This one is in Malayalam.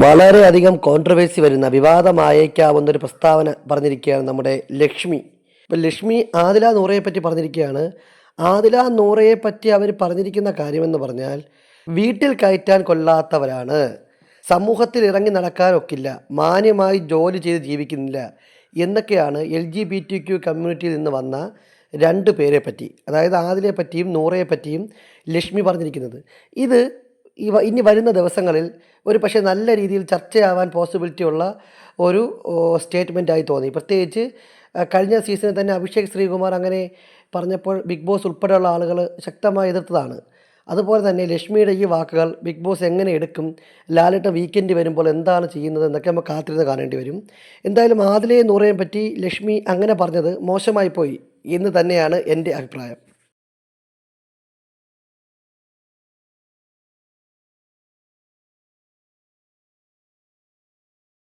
വളരെയധികം കോൺട്രവേഴ്സി വരുന്ന വിവാദമായേക്കാവുന്ന ഒരു പ്രസ്താവന പറഞ്ഞിരിക്കുകയാണ് നമ്മുടെ ലക്ഷ്മി. ഇപ്പം ലക്ഷ്മി ആദില നൂറയെ പറ്റി പറഞ്ഞിരിക്കുകയാണ്. ആദില നൂറയെ പറ്റി അവർ പറഞ്ഞിരിക്കുന്ന കാര്യമെന്ന് പറഞ്ഞാൽ വീട്ടിൽ കയറ്റാൻ കൊള്ളാത്തവരാണ്. സമൂഹത്തിൽ ഇറങ്ങി നടക്കാനൊക്കില്ല. മാന്യമായി ജോലി ചെയ്ത് ജീവിക്കുന്നില്ല. എന്നൊക്കെയാണ് L G B T Q കമ്മ്യൂണിറ്റിയിൽ നിന്ന് വന്ന രണ്ട് പേരെ പറ്റി അതായത് ആദിലെ പറ്റിയും നൂറയെ പറ്റിയും ലക്ഷ്മി പറഞ്ഞിരിക്കുന്നത്. ഇത് ഇവ ഇനി വരുന്ന ദിവസങ്ങളിൽ ഒരു പക്ഷേ നല്ല രീതിയിൽ ചർച്ചയാവാൻ പോസിബിലിറ്റി ഉള്ള ഒരു സ്റ്റേറ്റ്മെന്റായി തോന്നി. പ്രത്യേകിച്ച് കഴിഞ്ഞ സീസണിൽ തന്നെ അഭിഷേക് ശ്രീകുമാർ അങ്ങനെ പറഞ്ഞപ്പോൾ ബിഗ് ബോസ് ഉൾപ്പെടെയുള്ള ആളുകൾ ശക്തമായി എതിർത്തതാണ്. അതുപോലെ തന്നെ ലക്ഷ്മിയുടെ ഈ വാക്കുകൾ ബിഗ് ബോസ് എങ്ങനെ എടുക്കും ലാലിട്ട വീക്കെൻഡ് വരുമ്പോൾ എന്താണ് ചെയ്യുന്നത് എന്നൊക്കെ നമുക്ക് കാത്തിരുന്ന് കാണേണ്ടി വരും. എന്തായാലും ആദിലയെ നൂറേയും പറ്റി ലക്ഷ്മി അങ്ങനെ പറഞ്ഞത് മോശമായി പോയി എന്ന് തന്നെയാണ് എന്റെ അഭിപ്രായം.